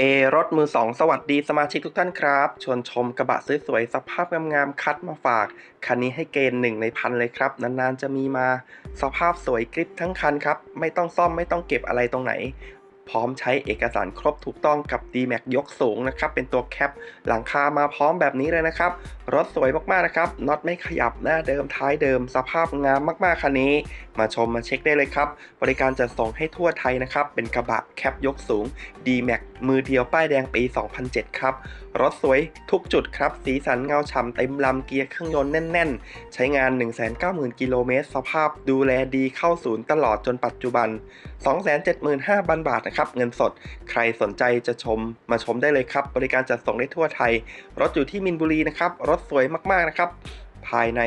เอรถมือสองสวัสดีสมาชิกทุกท่านครับ ชวนชมกระบะสวยๆสภาพงามๆคัดมาฝาก คันนี้ให้เกณฑ์หนึ่งในพันเลยครับ นานๆจะมีมา สภาพสวยกริบทั้งคันครับ ไม่ต้องซ่อมไม่ต้องเก็บอะไรตรงไหน พร้อมใช้เอกสารครบถูกต้องกับ d m a x ยกสูงนะครับ เป็นตัวแคปหลังคามาพร้อมแบบนี้เลยนะครับรถสวยมากๆนะครับน็อตไม่ขยับหน้าเดิมท้ายเดิม สภาพงามมากๆคันนี้ มาชมมาเช็คได้เลยครับ บริการจะส่งให้ทั่วไทยนะครับ เป็นกระบะแคปยกสูง d m a x มือเดียวป้ายแดงปี 2007 ครับ รถสวยทุกจุดครับ สีสันเงาฉ่ำเต็มลำเกียร์เครื่องยนต์แน่น ๆ ใช้งาน 190,000 กิโลเมตร สภาพดูแลดีเข้าศูนย์ตลอดจนปัจจุบัน 275,000 บาทนะครับ เงินสด ใครสนใจจะชมมาชมได้เลยครับ บริการจัดส่งได้ทั่วไทย รถอยู่ที่มินบุรีนะครับ รถสวยมากๆนะครับ ภายใน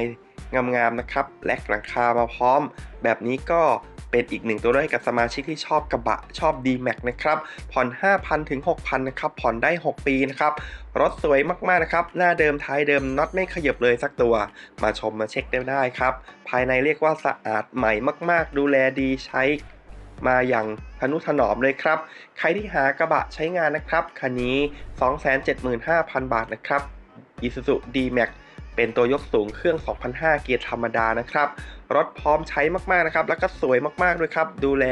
งามๆนะครับ และหลังคามาพร้อม แบบนี้ก็เป็นอีกหนึ่งตัวเลือกกับสมาชิกที่ชอบกระบะชอบ d m a x นะครับ ผ่อน 5,000 ถึง 6,000 นะครับ ผ่อนได้ 6 ปีนะครับ รถสวยมาก ๆ นะครับ หน้าเดิมท้ายเดิมน็อตไม่ขยับเลยสักตัว มาชมมาเช็คได้ได้ครับ ภายในเรียกว่าสะอาดใหม่มาก ๆ ดูแลดีใช้มาอย่างทนุถนอมเลยครับ ใครที่หากระบะใช้งานนะครับ คันนี้ 275,000 บาทนะครับ Isuzu D-Max เป็นตัวยกสูงเครื่อง 2005 เกียร์ธรรมดานะครับ รถพร้อมใช้มากๆนะครับ แล้วก็สวยมากๆด้วยครับ ดูแล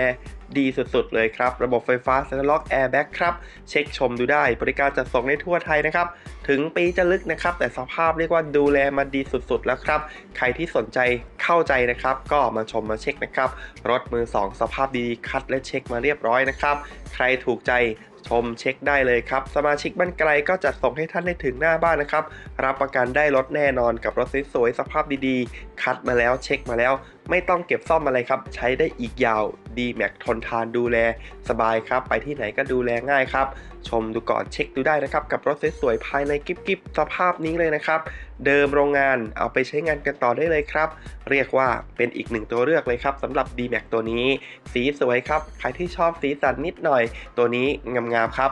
ดีสุดๆเลยครับ ระบบไฟฟ้า Center Lock Airbag ครับ เช็คชมดูได้ บริการจัดส่งได้ทั่วไทยนะครับ ถึงปีจะลึกนะครับ แต่สภาพเรียกว่าดูแลมาดีสุดๆแล้วครับ ใครที่สนใจเข้าใจนะครับ ก็มาชมมาเช็คนะครับ รถมือ 2 สภาพดีๆคัดและเช็คมาเรียบร้อยนะครับ ใครถูกใจ ชมเช็คได้เลยครับ สมาชิกบ้านไกลก็จัดส่งให้ท่านได้ถึงหน้าบ้านนะครับ รับประกันได้รถแน่นอนกับรถสวยๆสภาพดีๆ คัดมาแล้วเช็คมาแล้ว ไม่ต้องเก็บซ่อมอะไรครับ ใช้ได้อีกยาว d m a x ทนทานดูแล สบายครับ ไปที่ไหนก็ดูแลง่ายครับ ชมดูก่อนเช็คดูได้นะครับ กับรถสวยๆภายในกิ๊บๆสภาพนี้เลยนะครับ เดิมโรงงานเอาไปใช้งานกันต่อได้เลยครับ เรียกว่าเป็นอีกหนึ่งตัวเลือกเลยครับสำหรับ d m a x ตัวนี้ สีสวยครับ ใครที่ชอบสีสันนิดหน่อย ตัวนี้งามๆครับ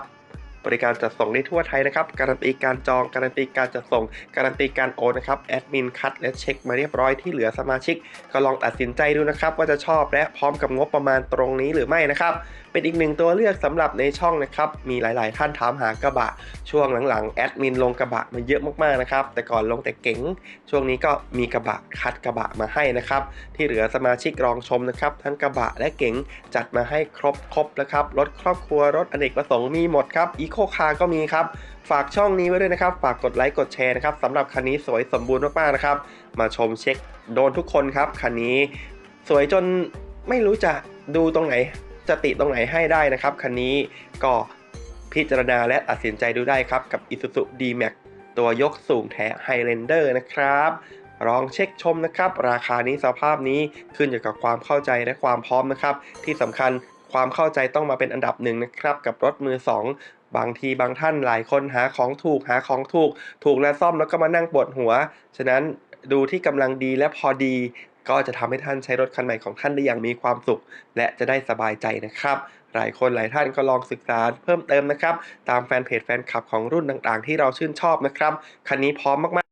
บริการจัดส่งได้ทั่วไทยนะครับ การันตีการจอง การันตีการจัดส่ง การันตีการโอนนะครับแอดมินคัดและเช็คมาเรียบร้อยที่เหลือสมาชิก ก็ลองตัดสินใจดูนะครับว่าจะชอบและพร้อมกับงบประมาณตรงนี้หรือไม่นะครับ เป็นอีกหนึ่งตัวเลือกสำหรับในช่องนะครับ มีหลาย ๆ ท่านถามหากระบะ ช่วงหลัง ๆ แอดมินลงกระบะมาเยอะมาก ๆ นะครับ แต่ก่อนลงแต่เก๋ง ช่วงนี้ก็มีกระบะคัดกระบะมาให้นะครับ ที่เหลือสมาชิกรองชมนะครับ ทั้งกระบะและเก๋งจัดมาให้ครบครบแล้วครับ รถครอบครัว รถอเนกประสงค์มีหมดครับอีโคคาร์ก็มีครับ ฝากช่องนี้ไว้ด้วยนะครับ ฝากกดไลค์กดแชร์นะครับสำหรับคันนี้สวยสมบูรณ์มาก ๆ นะครับ มาชมเช็คโดนทุกคนครับคันนี้ สวยจนไม่รู้จะดูตรงไหน จะติตรงไหนให้ได้นะครับ คันนี้ก็พิจารณาและตัดสินใจดูได้ครับ กับ Isuzu D-Max ตัวยกสูงแท้ Highlander นะครับลองเช็คชมนะครับ ราคานี้สภาพนี้ขึ้นอยู่กับความเข้าใจและความพร้อมนะครับ ที่สำคัญความเข้าใจต้องมาเป็นอันดับหนึ่งนะครับ กับรถมือ 2 บางทีบางท่านหลายคนหาของถูกหาของถูก ถูกและซ่อมแล้วก็มานั่งปวดหัว ฉะนั้นดูที่กำลังดีและพอดี ก็จะทำให้ท่านใช้รถคันใหม่ของท่านได้อย่างมีความสุข และจะได้สบายใจนะครับหลายคนหลายท่านก็ลองศึกษาเพิ่มเติมนะครับ ตามแฟนเพจแฟนคลับของรุ่นต่างๆ ที่เราชื่นชอบนะครับ คันนี้พร้อมมากๆ